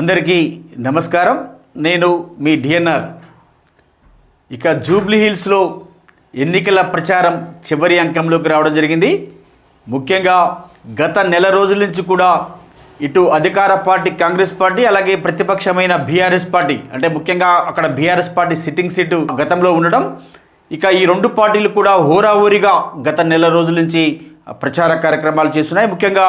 అందరికీ నమస్కారం. నేను మీ డిఎన్ఆర్. ఇక జూబ్లీ హిల్స్లో ఎన్నికల ప్రచారం చివరి అంకంలోకి రావడం జరిగింది. ముఖ్యంగా గత నెల రోజుల నుంచి కూడా ఇటు అధికార పార్టీ కాంగ్రెస్ పార్టీ అలాగే ప్రతిపక్షమైన బీఆర్ఎస్ పార్టీ అంటే ముఖ్యంగా అక్కడ బీఆర్ఎస్ పార్టీ సిట్టింగ్ సీటు గతంలో ఉండడం ఇక ఈ రెండు పార్టీలు కూడా హోరాహోరీగా గత నెల రోజుల నుంచి ప్రచార కార్యక్రమాలు చేస్తున్నాయి. ముఖ్యంగా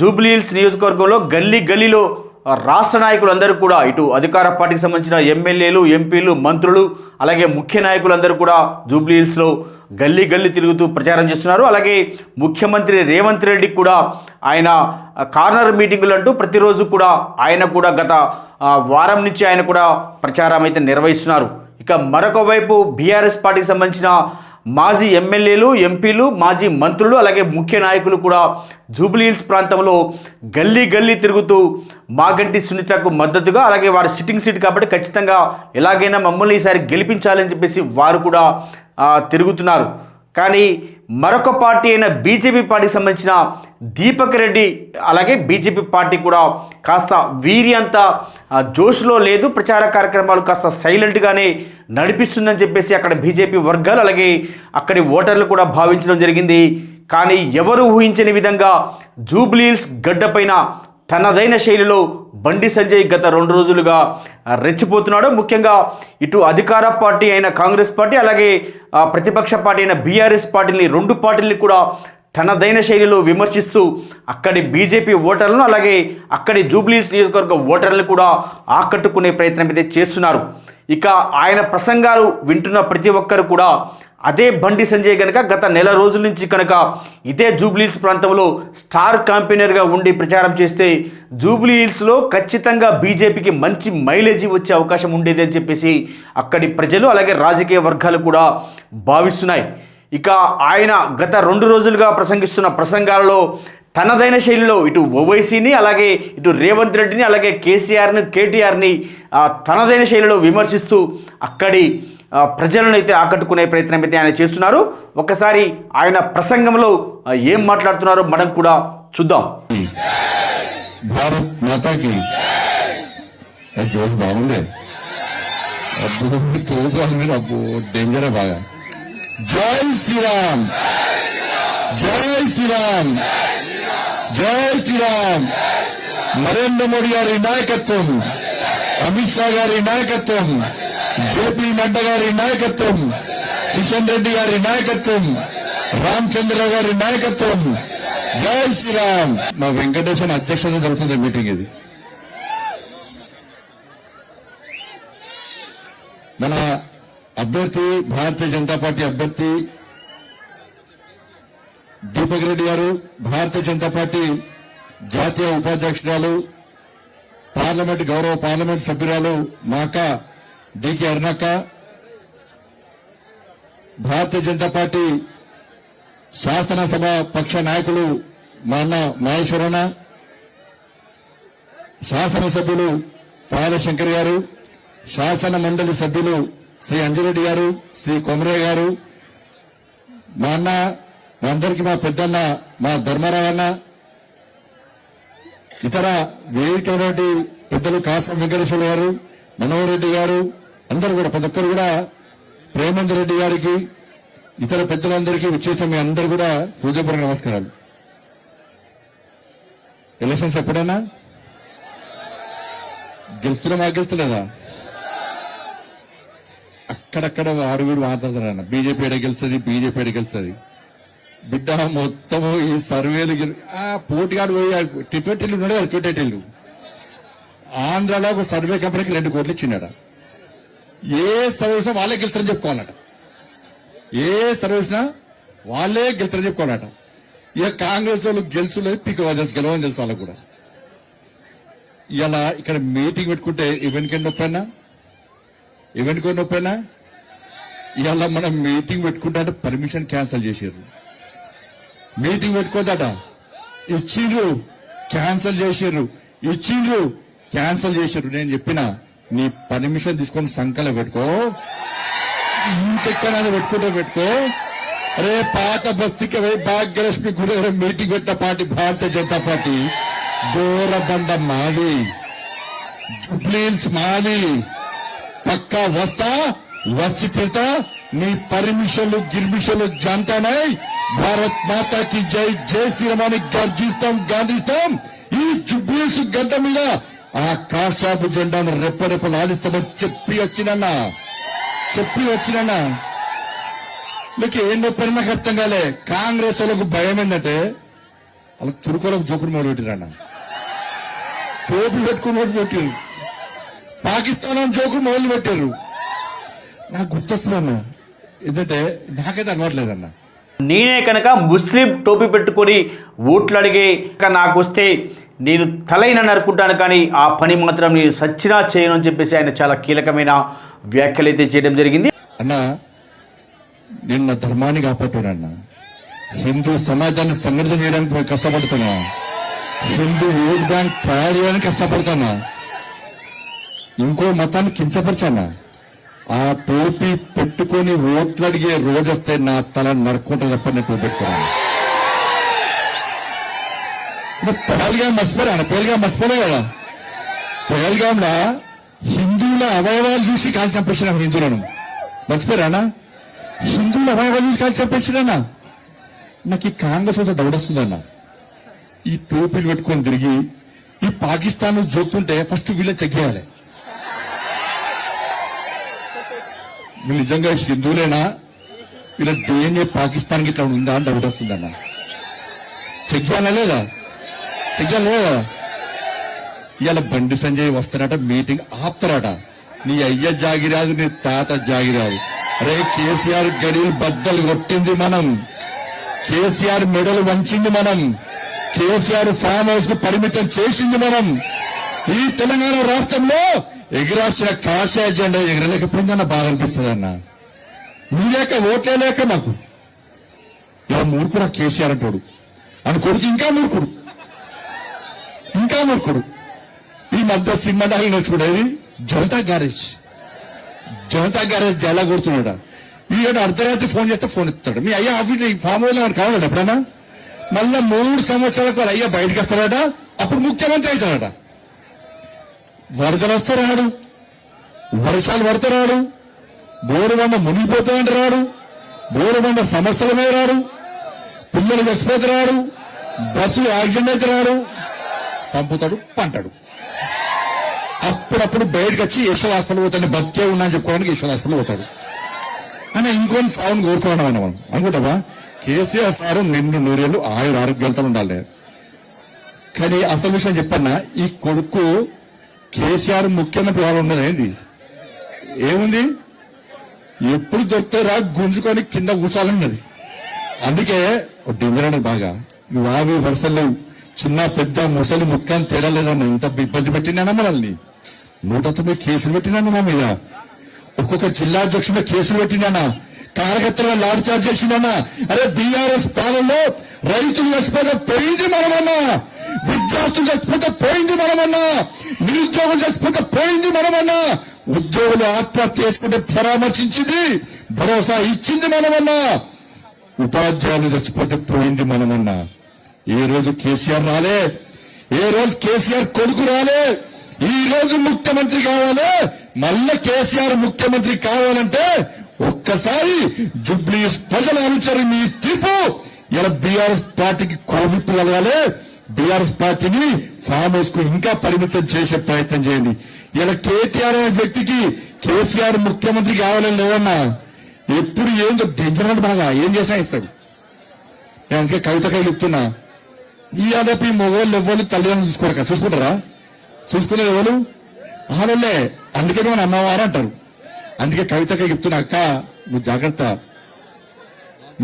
జూబ్లీ హిల్స్ నియోజకవర్గంలో గల్లీ గల్లీలో రాష్ట్ర నాయకులందరూ కూడా ఇటు అధికార పార్టీకి సంబంధించిన ఎమ్మెల్యేలు ఎంపీలు మంత్రులు అలాగే ముఖ్య నాయకులందరూ కూడా జూబ్లీ హిల్స్లో గల్లీ గల్లీ తిరుగుతూ ప్రచారం చేస్తున్నారు. అలాగే ముఖ్యమంత్రి రేవంత్ రెడ్డికి కూడా ఆయన కార్నర్ మీటింగులు అంటూ ప్రతిరోజు కూడా ఆయన కూడా గత వారం నుంచి ఆయన కూడా ప్రచారం అయితే నిర్వహిస్తున్నారు. ఇక మరొక వైపు బీఆర్ఎస్ పార్టీకి సంబంధించిన మాజీ ఎమ్మెల్యేలు ఎంపీలు మాజీ మంత్రులు అలాగే ముఖ్య నాయకులు కూడా జూబ్లీహిల్స్ ప్రాంతంలో గల్లీ గల్లీ తిరుగుతూ మాగంటి సునీతకు మద్దతుగా అలాగే వారి సిట్టింగ్ సీట్ కాబట్టి ఖచ్చితంగా ఎలాగైనా మమ్మల్ని ఈసారి గెలిపించాలని చెప్పేసి వారు కూడా తిరుగుతున్నారు. కానీ మరొక పార్టీ అయిన బీజేపీ పార్టీకి సంబంధించిన దీపక్ రెడ్డి అలాగే బీజేపీ పార్టీ కూడా కాస్త వీరి అంత జోష్లో లేదు. ప్రచార కార్యక్రమాలు కాస్త సైలెంట్గానే నడిపిస్తుందని చెప్పేసి అక్కడ బీజేపీ వర్గాలు అలాగే అక్కడి ఓటర్లు కూడా భావించడం జరిగింది. కానీ ఎవరు ఊహించని విధంగా జూబ్లీల్స్ గడ్డపైన తనదైన శైలిలో బండి సంజయ్ గత రెండు రోజులుగా రెచ్చిపోతున్నాడు. ముఖ్యంగా ఇటు అధికార పార్టీ అయిన కాంగ్రెస్ పార్టీ అలాగే ప్రతిపక్ష పార్టీ అయిన బీఆర్ఎస్ పార్టీని రెండు పార్టీని కూడా తనదైన శైలిలో విమర్శిస్తూ అక్కడి బీజేపీ ఓటర్లను అలాగే అక్కడి జూబ్లీస్ నియోజకవర్గ ఓటర్లను కూడా ఆకట్టుకునే ప్రయత్నం అయితే చేస్తున్నారు. ఇక ఆయన ప్రసంగాలు వింటున్న ప్రతి ఒక్కరు కూడా అదే బండి సంజయ్ కనుక గత నెల రోజుల నుంచి కనుక ఇదే జూబ్లీహిల్స్ ప్రాంతంలో స్టార్ క్యాంపెయినర్గా ఉండి ప్రచారం చేస్తే జూబ్లీహిల్స్లో ఖచ్చితంగా బీజేపీకి మంచి మైలేజీ వచ్చే అవకాశం ఉండేది అని చెప్పేసి అక్కడి ప్రజలు అలాగే రాజకీయ వర్గాలు కూడా భావిస్తున్నాయి. ఇక ఆయన గత రెండు రోజులుగా ప్రసంగిస్తున్న ప్రసంగాలలో తనదైన శైలిలో ఇటు ఓవైసీని అలాగే ఇటు రేవంత్ రెడ్డిని అలాగే కేసీఆర్ని కేటీఆర్ని తనదైన శైలిలో విమర్శిస్తూ అక్కడి ప్రజలను అయితే ఆకట్టుకునే ప్రయత్నం అయితే ఆయన చేస్తున్నారు. ఒకసారి ఆయన ప్రసంగంలో ఏం మాట్లాడుతున్నారో మనం కూడా చూద్దాం. భారత్ మాతాకి అది బాగుంది. అబ్బో తోపాలి బాగా. జై శ్రీరామ్! జై శ్రీరామ్! జై శ్రీరామ్! నరేంద్ర మోడీ గారి నాయకత్వం అమిత్ షా గారి నాయకత్వం జేపీ నడ్డా గారి నాయకత్వం కిషన్ రెడ్డి గారి నాయకత్వం రామచంద్ర గారి నాయకత్వం. జై శ్రీరామ్. మా వెంకటేశ్వర అధ్యక్షత జరుగుతుంది మీటింగ్ ఇది. మన అభ్యర్థి భారతీయ జనతా పార్టీ అభ్యర్థి దీపక్ రెడ్డి గారు భారతీయ జనతా పార్టీ జాతీయ ఉపాధ్యక్షురాలు పార్లమెంట్ గౌరవ పార్లమెంట్ సభ్యురాలు మాక డికే అరుణక్క భారతీయ జనతా పార్టీ శాసనసభ పక్ష నాయకులు మా అన్న మహేశ్వరన్న శాసనసభ్యులు పాయల శంకర్ గారు శాసన మండలి సభ్యులు శ్రీ అంజిరెడ్డి గారు శ్రీ కొమరే గారు మా అన్న మా అందరికీ మా పెద్దన్న మా ధర్మరావన్న ఇతర వేదికైనటువంటి పెద్దలు కాసం వెంకటేశ్వర గారు మనోహర్ రెడ్డి గారు అందరూ కూడా ప్రతి ఒక్కరు కూడా ప్రేమందర్ రెడ్డి గారికి ఇతర పెద్దలందరికీ వచ్చేసిన మీ అందరు కూడా హృదయపూర్వక నమస్కారాలు. ఎలక్షన్స్ ఎప్పుడైనా? గెలుస్తున్నామా గెలుస్తలేదా అక్కడక్కడ ఆరుగురు మాట్లాడుతున్నారన్న. బీజేపీ ఎడ గెలుస్తుంది? బీజేపీ ఎడ గెలుస్తుంది? బిడ్డ మొత్తము ఈ సర్వేలు ఆ పోటీగాడు పోయి టిపెటిల్లు ఉన్నాడు కదా టిపెటిల్లు ఆంధ్రాలో ఒక సర్వే కంపెనీకి రెండు కోట్లు ఇచ్చిన్నాడు ఏ సర్వీస్నా వాళ్ళే గెలుస్తారని చెప్పుకోవాలట. ఏ సర్వీస్నా వాళ్ళే గెలుస్తారని చెప్పుకోవాలట. ఇక కాంగ్రెస్ వాళ్ళు గెలుచులేదు పీక తెలుసు గెలవని తెలుసు వాళ్ళకు కూడా. ఇలా ఇక్కడ మీటింగ్ పెట్టుకుంటే ఈవెంట్కి కింద నొప్పైనా ఈవెంట్కి కింద నొప్పైనా ఇవాళ మనం మీటింగ్ పెట్టుకుంటే పర్మిషన్ క్యాన్సిల్ చేసారు మీటింగ్ పెట్టుకోదట ఇచ్చిండ్రు క్యాన్సిల్ చేసారు ఇచ్చిండ్రు క్యాన్సిల్ చేసారు నేను చెప్పిన నీ పర్మిషన్ తీసుకొని సంకలం పెట్టుకో. ఇంకెక్కడ పెట్టుకుంటే పెట్టుకో. అరే పాత బస్తీకి పోయి భాగ్యలక్ష్మి గుడి మీటింగ్ పెట్టిన పార్టీ భారతీయ జనతా పార్టీ. దూర బండ మాది. జుబ్లీన్స్ మాది. పక్కా వస్తా వచ్చి తిడతా. నీ పర్మిషన్లు గిర్మిషన్లు జంటనై. భారత్ మాతాకి జై జై శ్రీరామాని గర్జిస్తాం గాంధిస్తాం. ఈ జుబ్లీన్స్ గడ్డ మీద ఆ కాషాపు జెండాను రెప్పరెప్పలు ఆడిస్తామని చెప్పి వచ్చినన్నా. చెప్పి వచ్చినన్నా. మీకు ఏం చెప్పారు నాకు అర్థం కాలే. కాంగ్రెస్ వాళ్ళకు భయం ఏంటంటే వాళ్ళకి తురుకోలకు జోకుడు మొదలు పెట్టిరన్న టోపీ పెట్టుకుని మొదలు పెట్టారు పాకిస్తాన్ జోకులు మొదలు పెట్టారు నాకు గుర్తొస్తుందన్న. ఎందుకంటే నాకైతే అలవాట్లేదన్న. నేనే కనుక ముస్లిం టోపీ పెట్టుకొని ఓట్లు అడిగే నాకు వస్తే నేను తలైన నరుకుంటాను కానీ ఆ పని మాత్రం నేను సచ్చినా చేయను అని చెప్పేసి ఆయన చాలా కీలకమైన వ్యాఖ్యలు అయితే చేయడం జరిగింది. అన్న నేను నా ధర్మాన్ని కాపాడుతున్నా హిందూ సమాజాన్ని సంఘటితం చేయడానికి కష్టపడుతున్నా. హిందూ ఓట్ బ్యాంక్ తయారు చేయడానికి కష్టపడుతున్నా. ఇంకో మతాన్ని కించపరచానా? ఆ టోపీ పెట్టుకొని ఓట్లు అడిగే రోజు వస్తే నా తల నరుక్కుంటా చెప్పండి టోపీ పెట్టుకున్నాను పేల్గా ఆయన పేల్గా మర్చిపోలే కదా పేల్గాంలో హిందువుల అవయవాలు చూసి కాల్చి చంపేసిన హిందువులను మర్చిపోయారా హిందువుల అవయవాలు చూసి కాల్చి చంపేసినా నాకు ఈ కాంగ్రెస్ అంతా దౌడొస్తుందన్న ఈ టోపీలు పెట్టుకొని తిరిగి ఈ పాకిస్తాన్ జోక్తుంటే ఫస్ట్ వీళ్ళని చెక్ చేయాలి వీళ్ళు నిజంగా హిందువులేనా వీళ్ళ డిఎన్ఏ పాకిస్తాన్కి ఇట్లా ఉందా అని డౌట్ వస్తుందన్న చెక్ చేయాలా లేదా చెక్ లేదా ఇవాళ బండి సంజయ్ వస్తారట మీటింగ్ ఆపుతారట. నీ అయ్య జాగిరాదు నీ తాత జాగిరాదు. అరే కేసీఆర్ గడిలు బద్దలు కొట్టింది మనం. కేసీఆర్ మెడలు వంచింది మనం. కేసీఆర్ ఫామ్ హౌస్ను పరిమితం చేసింది మనం. ఈ తెలంగాణ రాష్ట్రంలో ఎగిరాల్సిన కాషాయ జెండా ఎగరలేకపోయిందన్న బాధ అనిపిస్తుంది అన్న. మీరేక ఓట్లే లేక మాకు. ఇలా మూర్ఖుడు ఆ కేసీఆర్ అంటాడు. అని కొడుకు ఇంకా మూర్ఖుడు. మూర్ఖుడు ఈ మధ్య సినిమాలు నేర్చుకునేది జనతా గ్యారేజ్. జనతా గ్యారేజ్ ఎలా కొడుతున్నాడు. ఈయన అర్ధరాత్రి ఫోన్ చేస్తే ఫోన్ ఇస్తాడు మీ అయ్యా ఆఫీస్ ఫామ్ హౌస్ మనకు కావాలండి ఎప్పుడన్నా మళ్ళా మూడు సంవత్సరాలకు వాళ్ళ అయ్యా బయటకు వస్తాడట. అప్పుడు ముఖ్యమంత్రి అవుతాడట. వరదలు వస్తే రాడు. వర్షాలు పడితే రాడు. బోరుబండ మునిగిపోతాయంటే రాడు. బోరుబండ సమస్యల మీద రాడు. పిల్లలు చచ్చిపోతే రాడు. బస్సులు యాక్సిడెంట్ అయితే రాడు. సంపుతాడు పంటాడు. అప్పుడప్పుడు బయటకు వచ్చి యశోద పోతాడు బతికే ఉన్నా అని చెప్పుకోవడానికి యశోద హాస్పిటల్ పోతాడు. అని ఇంకొని సాగుని కోరుకోవడం మనం అనుకుంటావా? కేసీఆర్ సార్ నిన్ను నూరేళ్ళు ఆయుర ఆరోగ్యాలతో ఉండాలి. కానీ అసలు విషయం చెప్పన్నా ఈ కొడుకు కేసీఆర్ ముఖ్యమంత్రి వాళ్ళు ఉన్నది ఏంది? ఏముంది? ఎప్పుడు దొరికితే రా గుంజుకొని కింద కూర్చోాలన్నది అందుకే డింగరాడు బాగా. నువ్వు వరుసలు లేవు. చిన్న పెద్ద ముసలి ముక్కని తేడా లేదన్న ఇంత ఇబ్బంది పెట్టినా మనల్ని? నూట తొమ్మిది కేసులు పెట్టినాను మా మీద? ఒక్కొక్క జిల్లా అధ్యక్షుడు కేసులు పెట్టినానా కార్యకర్తలుగా లాడ్ చార్జ్ చేసిందన్నా అరే బీఆర్ఎస్ పాలనలో రైతులు చచ్చిపోతే పోయింది మనమన్నా. విద్యార్థులు చచ్చిపోతే పోయింది మనమన్నా. నిరుద్యోగులు చచ్చిపోతే పోయింది మనమన్నా. ఉద్యోగులు ఆత్మహత్య చేసుకుంటే పరామర్శించింది భరోసా ఇచ్చింది మనమన్నా. ఉపాధ్యాయులు చచ్చిపోతే పోయింది మనమన్నా. ఏ రోజు కేసీఆర్ రాలే ఏ రోజు కేసీఆర్ కొడుకు రాలే ఈ రోజు ముఖ్యమంత్రి కావాలి మళ్ళా కేసీఆర్ ముఖ్యమంత్రి కావాలంటే ఒక్కసారి జుబ్లీ ప్రజల అనుచరు మీ తీర్పు. ఇలా బీఆర్ఎస్ పార్టీకి కోవిప్పు కలగాలి బీఆర్ఎస్ పార్టీని ఫామ్ హౌస్కు ఇంకా పరిమితం చేసే ప్రయత్నం చేయండి. ఇలా కేటీఆర్ అనే వ్యక్తికి కేసీఆర్ ముఖ్యమంత్రి కావాలని లేదన్నా ఎప్పుడు ఏందో డేంజర్ బాగా ఏం చేసా ఇస్తాడు నేను అందుకే కవితకాయ చెప్తున్నా ఈ అదపి మొగోళ్ళు ఎవ్వరు తల్లిదండ్రులు చూసుకోరు చూసుకుంటారా? చూసుకునేది ఎవరు? ఆడలే అందుకే మన అమ్మవారు అంటారు. అందుకే కవితగా చెప్తున్నా అక్క నువ్వు జాగ్రత్త.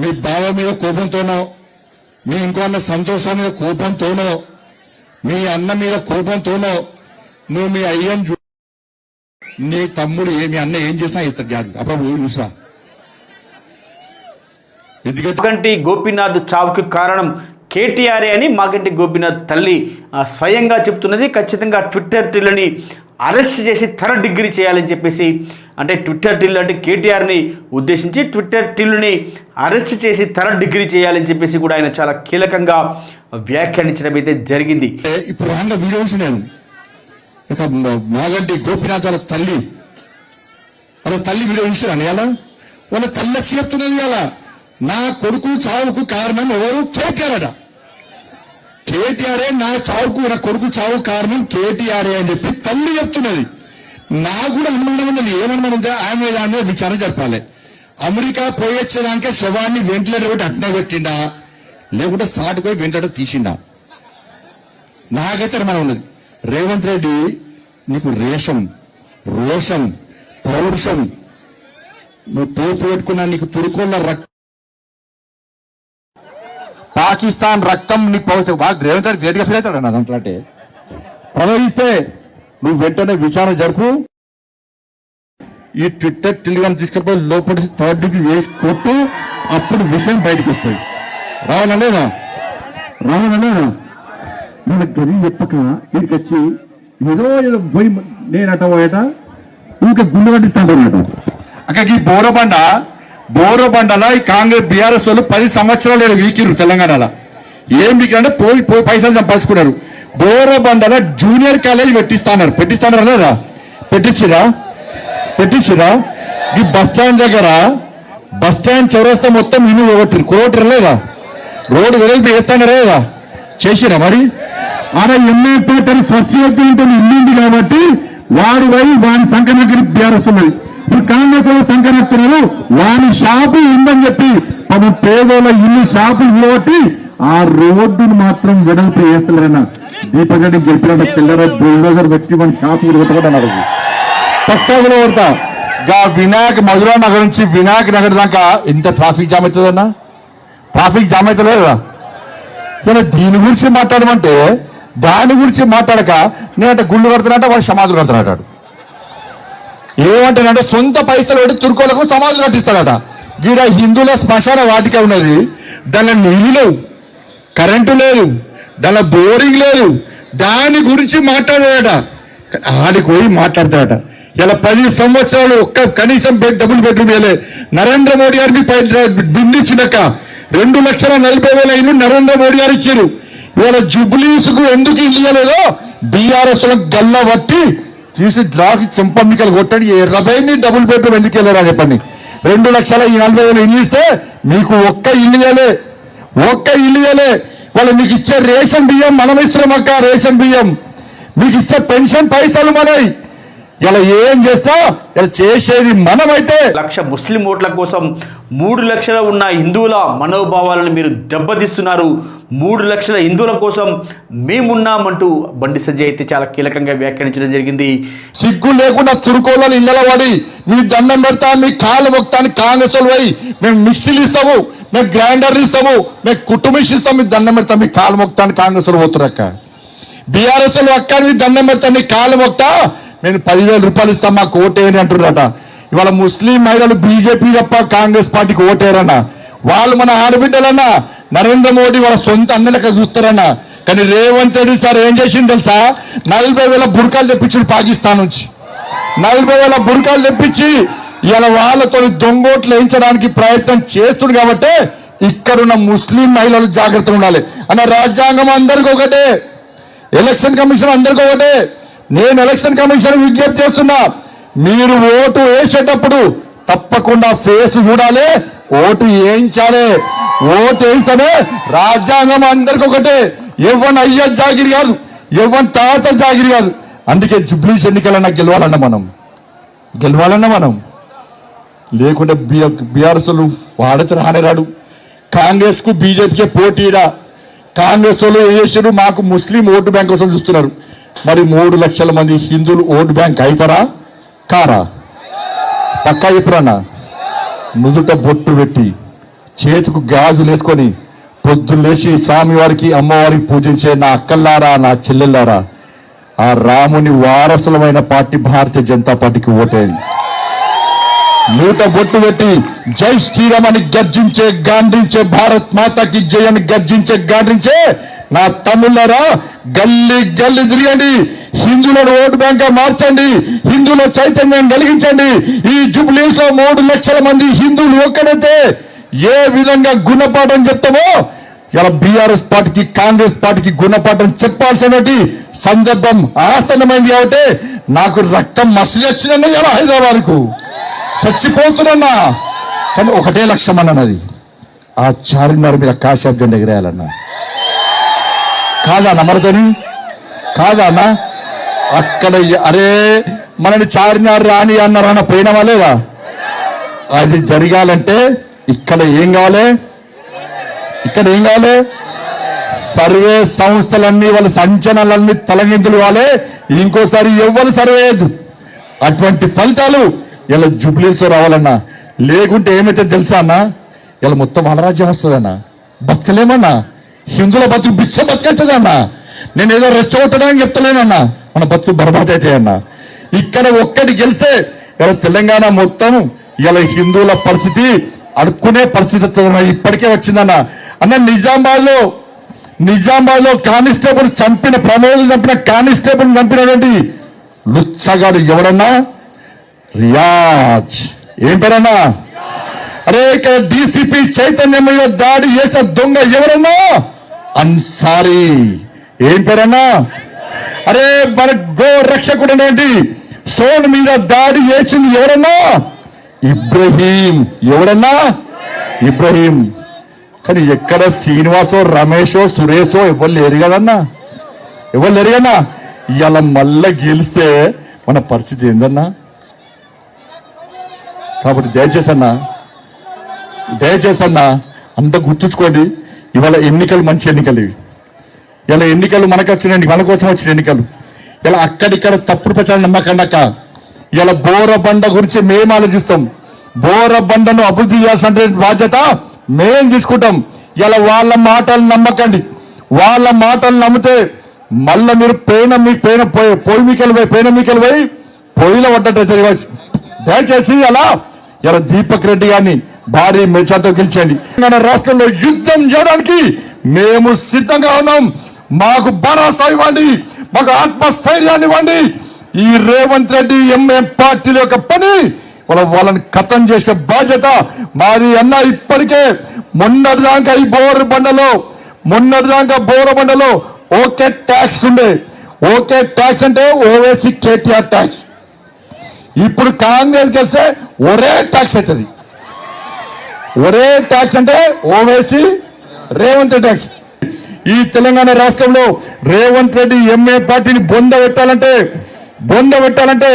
మీ బావ మీద కోపంతోనో మీ ఇంకో అన్న సంతోషం మీద కోపంతోనో మీ అన్న మీద కోపంతోనో నువ్వు మీ అయ్యని చూ నీ తమ్ముడు మీ అన్న ఏం చేసినా ఇస్తాడు జాగ్రత్త. అప్పుడు చూసా ఎందుకంటే గోపీనాథ్ చావుకి కారణం కేటీఆర్ఏ అని మాగంటి గోపీనాథ్ తల్లి స్వయంగా చెప్తున్నది. ఖచ్చితంగా ట్విట్టర్ టిల్లుని అరెస్ట్ చేసి థర డిగ్రీ చేయాలని చెప్పేసి అంటే ట్విట్టర్ టిల్ అంటే కేటీఆర్ని ఉద్దేశించి ట్విట్టర్ టిల్లుని అరెస్ట్ చేసి థర డిగ్రీ చేయాలని చెప్పేసి కూడా ఆయన చాలా కీలకంగా వ్యాఖ్యానించడం అయితే జరిగింది ఇప్పుడు వీడియోస్ నేను ఒక మాగంటి గోపినాథ్ వాళ్ళ తల్లి. వాళ్ళ తల్లి వీడియో చూసారా వాళ్ళ తల్లి వచ్చి చెప్తున్నది నా కొడుకు చావుకు కారణం ఎవరు? కేటీఆర్ అట. కేటీఆర్ఏ నా చావుకు నా కొడుకు చావు కారణం కేటీఆర్ఏ అని చెప్పి తల్లి చెప్తున్నది. నా కూడా అనుమానం ఉన్నది ఏమనుమానం ఉందా ఆమె అనేది విచారం చెప్పాలి అమెరికా పోయొచ్చేదానికే శవాన్ని వెంటిలేటర్ పెట్టి అట్నే పెట్టిండా? లేకుంటే సాటు పోయి వెంటిలేటర్ తీసిండా? నాకైతే అనుమానం ఉన్నది. రేవంత్ రెడ్డి నీకు రేషం రోషం పౌరుషం నువ్వు తోపు పెట్టుకున్నా నీకు తురుకోళ్ళ రక్తం పాకిస్తాన్ రక్తం నీకు బాగా రేవంత్ రెడ్డి గ్రేట్ ఫీల్ అవుతాడు నా అట్లాంటి ప్రవహిస్తే నువ్వు వెంటనే విచారణ జరుపు. ఈ ట్విట్టర్ టెలిగ్రామ్ తీసుకెళ్ళిపోయి లోపలి థర్డ్ డిగ్రీ చేసి కొట్టు అప్పుడు విషయం బయటకు వస్తుంది రావాలా లేదా మన గది చెప్పక ఇక్కడికి వచ్చి ఏదో ఏదో పోయి నేనట పోయట ఇంకా గుండె పట్టిస్తాను అక్కడ ఈ బోరబండ బోరబండల ఈ కాంగ్రెస్ బీఆర్ఎస్ వాళ్ళు పది సంవత్సరాలు ఈడ వీకిరు తెలంగాణలో. ఏం వీకిరంటే పోయి పోయి పైసలు సంపాదించుకున్నారు. బోరబండల జూనియర్ కాలేజ్ పెట్టిస్తాన్నారు. పెట్టిస్తాన్నారు లేదా? పెట్టించిరా పెట్టించిరా ఈ బస్ స్టాండ్ దగ్గర బస్ స్టాండ్ చౌరస్తా మొత్తం ఇల్లు ఒకటి కోటరు లేదా? రోడ్డు వెలుగు వేస్తాను లేదా? చేసిరా మరి? అలా ఎన్నో ఫస్ట్ ఇయర్ ఉంటుంది ఇల్లు ఉంది కాబట్టి వాడు వాడి సంఖ్య దగ్గర బీఆర్ఎస్ ఉన్నది. ఇప్పుడు కాంగ్రెస్ వాళ్ళు సంకనెత్తున్నారు వాని షాపు ఉందని చెప్పి పాపం పేదోళ్ళ ఇల్లు షాపు ఇవ్వబట్టి ఆ రోడ్డును మాత్రం వెడల్పు వేస్తలేరన్న దీపక్ రెడ్డి గెలిపిన పిల్లర బుల్డోజర్ వ్యక్తి మన షాపు కొట్టుకుంటున్నారు పక్కలో కొడతా గా వినాయక్ మధురా నగర్ నుంచి వినాయక్ నగర్ దాకా ఎంత ట్రాఫిక్ జామ్ అవుతుందన్నా ట్రాఫిక్ జామ్ అవుతలేదా ఇలా దీని గురించి మాట్లాడమంటే దాని గురించి మాట్లాడక నేనంటే గుళ్ళు కడుతున్నట్ట వాడు సమాధులు కడుతున్నట్టాడు ఏమంటానంటే సొంత పైసలు పెట్టి తుర్కోలకు సమాధులు కట్టిస్తాడట. గీడ హిందువుల శ్మశాన వాటిక ఉన్నది. దాని నీళ్ళు లేవు. కరెంటు లేదు. దాని బోరింగ్ లేదు. దాని గురించి మాట్లాడాడట. ఆడికి పోయి మాట్లాడతాడట. ఇలా పది సంవత్సరాలు ఒక్క కనీసం బెడ్ డబుల్ బెడ్రూమ్ ఇవ్వలే నరేంద్ర మోడీ గారికి పై బిందించినాక రెండు లక్షల నలభై వేల ఇల్లు నరేంద్ర మోడీ గారు ఇచ్చారు. ఇవాళ జుబ్లీస్కు ఎందుకు ఇవ్వలేదో బీఆర్ఎస్ గల్ల పట్టి తీసి గ్లాస్ చెంపమ్మికలు కొట్టండి. ఎర్రబైని డబుల్ బెడ్రూమ్ ఎందుకు వెళ్ళారా చెప్పండి. రెండు లక్షల ఈ నలభై వేలు ఇల్లు ఇస్తే మీకు ఒక్క ఇల్లు ఇవ్వలే. ఒక్క ఇల్లు ఇవ్వలే. వాళ్ళు మీకు ఇచ్చే రేషన్ బియ్యం మనం ఇస్తున్నాం అక్క రేషన్ బియ్యం. మీకు ఇచ్చే పెన్షన్ పైసలు మనవి. ఇలా ఏం చేస్తా ఇలా చేసేది మనమైతే. లక్ష ముస్లిం ఓట్ల కోసం మూడు లక్షల ఉన్న హిందువుల మనోభావాలను మీరు దెబ్బతీస్తున్నారు. మూడు లక్షల హిందువుల కోసం మేమున్నామంటూ బండి సంజయ్ అయితే చాలా కీలకంగా వ్యాఖ్యానించడం జరిగింది. సిగ్గు లేకుండా తురుకోళ్ళని ఇళ్ళ మీ దండం పెడతా మీ కాళ్ళు మొక్తాన్ని కాంగ్రెస్ పోయి మేము మిక్సీలు ఇస్తాము మేము గ్రైండర్లు ఇస్తాము మేము కుటుంబిష్ ఇస్తాం మీ దండం పెడతాం మీ కాళ్ళు మొక్తాన్ని కాంగ్రెస్ వాళ్ళు పోతున్నారు అక్క. బీఆర్ఎస్ అక్క మీ దండం పెడతాం మీ కాళ్ళు మొక్తా నేను పదివేల రూపాయలు ఇస్తాం మాకు ఓటేయని అంటున్నారట ఇవాళ ముస్లిం మహిళలు బీజేపీ తప్ప కాంగ్రెస్ పార్టీకి ఓటేరన్న. వాళ్ళు మన ఆడబిడ్డలన్న. నరేంద్ర మోడీ వాళ్ళ సొంత అన్నలక చూస్తారన్న. కానీ రేవంత్ రెడ్డి సార్ ఏం చేసింది తెలుసా? నలభై వేల బుర్కాలు తెప్పించింది పాకిస్తాన్ నుంచి. నలభై వేల బుర్కాలు తెప్పించి ఇలా వాళ్ళతో దొంగోట్లు వేయించడానికి ప్రయత్నం చేస్తుంది కాబట్టి ఇక్కడున్న ముస్లిం మహిళలు జాగ్రత్త ఉండాలి. అన్న రాజ్యాంగం అందరికి ఒకటే. ఎలక్షన్ కమిషన్ అందరికీ ఒకటే. నేను ఎలక్షన్ కమిషన్ విజ్ఞప్తి చేస్తున్నా. మీరు ఓటు వేసేటప్పుడు తప్పకుండా ఫేస్ చూడాలి ఓటు వేయించాలి. ఓటు వేస్తేనే రాజ్యాంగం అందరికి ఒకటే. ఎవరి అయ్య జాగిరి కాదు ఎవరి తాత జాగిరి కాదు. అందుకే జుబ్లీస్ ఎన్నికలన్నా గెలవాలన్నా మనం. గెలవాలన్నా మనం. లేకుంటే బీఆర్ఎస్లు వాడితే రానేరాడు కాంగ్రెస్కు బీజేపీకే పోటీరా కాంగ్రెస్ వాళ్ళు ఏం చేశారు మాకు ముస్లిం ఓటు బ్యాంక్ కోసం చూస్తున్నారు. మరి మూడు లక్షల మంది హిందువులు ఓటు బ్యాంక్ అవుతారా కారా పక్కా చెప్పురన్నా నుదుట బొట్టు పెట్టి చేతికి గాజులు వేసుకొని పొద్దున్న లేచి స్వామివారికి అమ్మవారికి పూజించే నా అక్కల్లారా నా చెల్లెల్లారా ఆ రాముని వారసులమైన పార్టీ భారతీయ జనతా పార్టీకి ఓటేయండి. నూట బొట్టు పెట్టి జై శ్రీరామ్ అని గర్జించే గాండ్రించే భారత్ మాతకి జయని గర్జించే గాండ్రించే నా తమ్ముళ్ళారా గల్లి గల్లి తిరగండి. హిందువులను ఓటు బ్యాంక్గా మార్చండి. హిందువుల చైతన్యం కలిగించండి. ఈ జూబ్లీస్లో మూడు లక్షల మంది హిందువులు ఒక్కడైతే ఏ విధంగా గుణపాఠం చెప్తామో ఇలా బీఆర్ఎస్ పార్టీకి కాంగ్రెస్ పార్టీకి గుణపాఠం చెప్పాల్సినటువంటి సందర్భం ఆసన్నమైంది కాబట్టి నాకు రక్తం మసిలి వచ్చిన ఇలా హైదరాబాద్కు చచ్చిపోతున్నా. కానీ ఒకటే లక్ష్యం అన్నది. ఆ చార్మినార్ మీద కాశాబ్జం ఎగిరేయాలన్నా. కాదా నమ్మరతని కాదా అన్న? అక్కడ అరే మనని చార్మినార్ రాని అన్నారన్న పోయినవా లేదా? అది జరగాలంటే ఇక్కడ ఏం కావాలి? ఇక్కడ ఏం కావాలి? సర్వే సంస్థలన్నీ వాళ్ళ సంచలనాలన్నీ తలగింతులు కావాలి ఇంకోసారి ఎవ్వరు సర్వే అటువంటి ఫలితాలు ఇలా జుబ్లీస్ రావాలన్నా. లేకుంటే ఏమైతే తెలుసా అన్న? ఇలా మొత్తం అలరాజ్యం వస్తుందన్నా. బతకలేమన్నా? హిందువుల బతుకు బిచ్చ బతుకైతుందన్నా నేను ఏదో రెచ్చగొట్టడానికి చెప్తలేనన్నా. మన బతుకు బర్బాద్ అవుతాయన్నా ఇక్కడ ఒక్కటి గెలిస్తే ఇలా తెలంగాణ మొత్తం ఇలా హిందువుల పరిస్థితి అడుక్కునే పరిస్థితి వస్తుందన్న. ఇప్పటికే వచ్చిందన్న. అన్న నిజామాబాద్లో నిజామాబాద్లో కానిస్టేబుల్ చంపిన ప్రమోద్ చంపిన కానిస్టేబుల్ చంపినటువంటి లుచ్చగాడు ఎవడన్నా? రియాజ్. ఏం పేరన్నా? అరే ఇక్కడ డీసీపీ చైతన్యం మీద దాడి చేసిన దొంగ ఎవరన్నా? అన్సారీ. ఏం పేరన్నా? అరే మన గో రక్షకుడు అనేటి సోన్ మీద దాడి చేసింది ఎవరన్నా? ఇబ్రహీం. ఎవడన్నా? ఇబ్రహీం. కానీ ఎక్కడ శ్రీనివాసో రమేషో సురేషో ఎవరు లేరు కదన్నా? ఎవరు లేరు కదన్నా? ఇవాళ మళ్ళా గెలిస్తే మన పరిస్థితి ఏందన్నా? కాబట్టి దయచేసి అన్నా దయచేసి అన్నా అంత గుర్తుంచుకోండి. ఇవాళ ఎన్నికలు మంచి ఎన్నికలు ఇవి. ఇలా ఎన్నికలు మనకు వచ్చిన మన కోసం వచ్చిన ఎన్నికలు. ఇలా అక్కడిక్కడ తప్పుడు ప్రచారం నమ్మకండాక ఇలా బోరబండ గురించి మేము ఆలోచిస్తాం. బోరబండను అభివృద్ధి చేయాల్సిన బాధ్యత మేం తీసుకుంటాం. ఇలా వాళ్ళ మాటలు నమ్మకండి. వాళ్ళ మాటలు నమ్మితే మళ్ళీ మీరు పేన మీ పేన పోయి- పోయి మీకెళ్ళి పోయి పేన మీకెళ్ళి పోయి పొయ్యిలో పడ్డట్టు దయచేసి అలా ఇలా దీపక్ రెడ్డి గారిని భారీ మెచాతో గెలిచండి తెలంగాణ రాష్ట్రంలో యుద్ధం చేయడానికి మేము సిద్ధంగా ఉన్నాం. మాకు భరోసా ఇవ్వండి. మాకు ఆత్మస్థైర్యాన్ని ఇవ్వండి. ఈ రేవంత్ రెడ్డి ఎంఏ పార్టీల యొక్క పని వాళ్ళ వాళ్ళని కథం చేసే బాధ్యత మాది అన్న ఇప్పటికే. మొన్నటిదాకా ఈ బోర్ బండలో మొన్నటిదాకా బోర బండలో ఓకే ట్యాక్స్ ఉండే. ఓకే ట్యాక్స్ అంటే ఓవేసి కేటీఆర్ ట్యాక్స్. ఇప్పుడు కాంగ్రెస్ గెలిస్తే ఒరే ట్యాక్స్ అవుతుంది ఒరే ట్యాక్స్ అంటే ఓవేసి రేవంత్ ట్యాక్స్ ఈ తెలంగాణ రాష్ట్రంలో రేవంత్ రెడ్డి ఎంఏ పార్టీని బొంద పెట్టాలంటే బొంద పెట్టాలంటే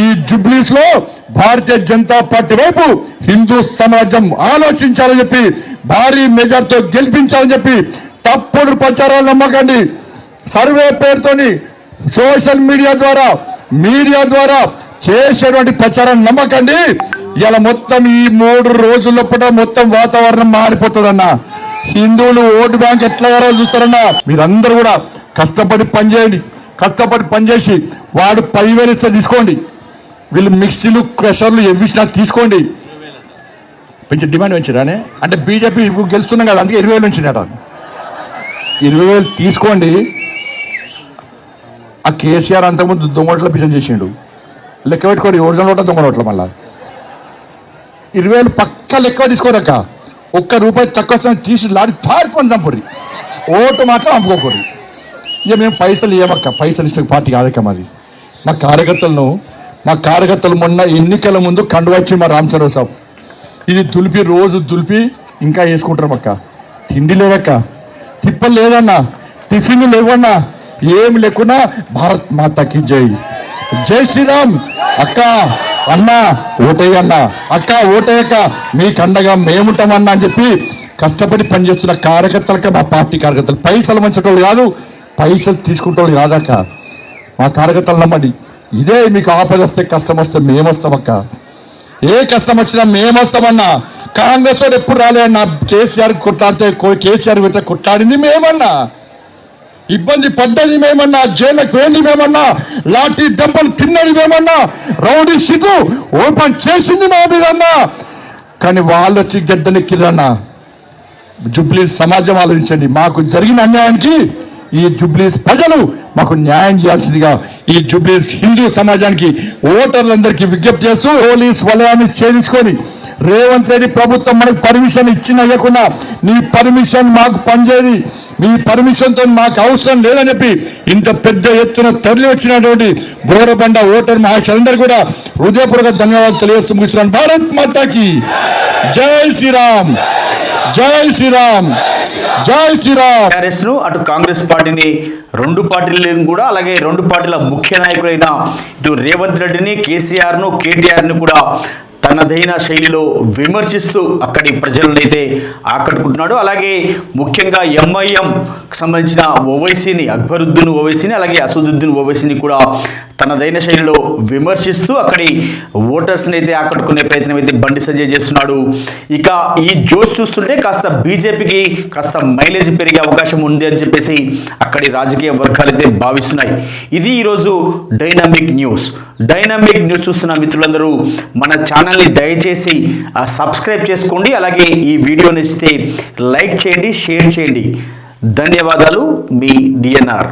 ఈ జుబ్లీస్లో భారతీయ జనతా పార్టీ వైపు హిందూ సమాజం ఆలోచించాలని చెప్పి భారీ మెజార్టీతో గెలిపించాలని చెప్పి తప్పుడు ప్రచారాలు నమ్మకండి. సర్వే పేరుతోని సోషల్ మీడియా ద్వారా మీడియా ద్వారా చేసేటువంటి ప్రచారం నమ్మకండి. ఇలా మొత్తం ఈ మూడు రోజుల మొత్తం వాతావరణం మారిపోతుందన్న. హిందువులు ఓటు బ్యాంక్ ఎట్లా గారో చూస్తారన్నా. మీరందరూ కూడా కష్టపడి పనిచేయండి. కష్టపడి పనిచేసి వాడు పదివేలు ఇస్తే తీసుకోండి. వీళ్ళు మిక్సీలు క్రెషర్లు ఎవ్విచ్చినా తీసుకోండి. పెంచి డిమాండ్ పెంచారానే అంటే బీజేపీ ఇప్పుడు గెలుస్తున్నాం కదా అందుకే ఇరవై వేలు ఉంచినట ఇరవై వేలు తీసుకోండి. ఆ కేసీఆర్ అంతకుముందు దొంగోట్ల పిచ్చం చేసిండు. లెక్క పెట్టుకోండి ఒరిజినల్ ఓట్ల దొంగ ఓట్ల మళ్ళీ. ఇరవై వేలు పక్క లెక్క తీసుకోరక్క ఒక్క రూపాయి తక్కువ తీసి లారీ పారిపోండి చంపుడి ఓటు మాత్రం అమ్ముకోకూడదు. ఇక మేము పైసలు ఇవ్వమక్క పైసలు ఇస్తే పార్టీ కాదక్క మరి మా కార్యకర్తలను మా కార్యకర్తలు మొన్న ఎన్నికల ముందు కండువచ్చి మా రామచంద్రరావు ఇది దులిపి రోజు దులిపి ఇంకా వేసుకుంటారు అక్క. తిండి లేదక్క. తిప్పలు లేదన్నా. టిఫిన్ లేవన్నా. ఏమి లేకున్నా. భారత్ మాతకి జై. జై శ్రీరామ్. అక్క. అన్న ఓటేయన్న అక్క ఓటేయక మీకు అండగా మేముంటామన్నా అని చెప్పి కష్టపడి పనిచేస్తున్న కార్యకర్తలకి మా పార్టీ కార్యకర్తలు. పైసలు మంచేటోళ్ళు కాదు పైసలు తీసుకుంటోళ్ళు కాదక్క. మా కార్యకర్తలు నమ్మండి. ఇదే మీకు ఆపద వస్తే కష్టం వస్తే మేము వస్తామక్క ఏ కష్టం వచ్చినా మేమొస్తామన్నా. కాంగ్రెస్ వాడు ఎప్పుడు రాలే అన్న. కేసీఆర్ కొట్లాడితే కో- కేసీఆర్ వెంట కొట్లాడింది మేమన్నా. ఇబ్బంది పడ్డది మేమన్నా జైలకు వెళ్ళి మేమన్నా లాఠీ దెబ్బలు తిన్నది మేమన్నా రౌడీ సిగ్గు ఓపెన్ చేసింది మా మీదన్నా. కానీ వాళ్ళు వచ్చి గడ్డలెక్కిరన్నా జుబ్లీస్ సమాజం ఆలోచించండి మాకు జరిగిన అన్యాయానికి ఈ జుబ్లీస్ ప్రజలు మాకు న్యాయం చేయాల్సిందిగా ఈ జుబ్లీస్ హిందూ సమాజానికి ఓటర్లందరికీ విజ్ఞప్తి చేస్తూ హోలీస్ వలయాన్ని ఛేదించుకొని రేవంత్ రెడ్డి ప్రభుత్వం మనకు పర్మిషన్ ఇచ్చిన ఇవ్వకుండా నీ పర్మిషన్ మాకు పనిచేది మీ పర్మిషన్తో మాకు అవసరం లేదని చెప్పి ఇంత పెద్ద ఎత్తున తరలి వచ్చినటువంటి బోరబండ ఓటర్ మహాశయులందరూ కూడా హృదయపూర్వక ధన్యవాదాలు తెలియజేస్తూ ముగిస్తున్నాను. భారత్ మాతాకి జై శ్రీరామ్. జై శ్రీరామ్. జై శ్రీరామ్. టీఆర్ఎస్ను అటు కాంగ్రెస్ పార్టీని రెండు పార్టీలను కూడా అలాగే రెండు పార్టీల ముఖ్య నాయకులైన ఇటు రేవంత్ రెడ్డిని కేసీఆర్ను కేటీఆర్ను కూడా తనదైన శైలిలో విమర్శిస్తూ అక్కడి ప్రజలను అయితే ఆకట్టుకుంటున్నాడు. అలాగే ముఖ్యంగా ఎంఐఎం సంబంధించిన ఓవైసీని అక్బరుద్దీన్ ఓవైసీని అలాగే అసదుద్దీన్ ఓవైసీని కూడా తనదైన శైలిలో విమర్శిస్తూ అక్కడి ఓటర్స్ని అయితే ఆకట్టుకునే ప్రయత్నం అయితే బండి సంజయ్ చేస్తున్నాడు. ఇక ఈ జోష్ చూస్తుంటే కాస్త బీజేపీకి కాస్త మైలేజ్ పెరిగే అవకాశం ఉంది అని చెప్పేసి అక్కడి రాజకీయ వర్గాలు అయితే భావిస్తున్నాయి. ఇది ఈరోజు డైనమిక్ న్యూస్. డైనమిక్ న్యూస్ చూస్తున్న మిత్రులందరూ మన ఛానల్ని దయచేసి ఆ, సబ్స్క్రైబ్ చేసుకోండి. అలాగే ఈ వీడియో నచ్చితే లైక్ చేయండి షేర్ చేయండి. ధన్యవాదాలు మీ డిఎన్ఆర్.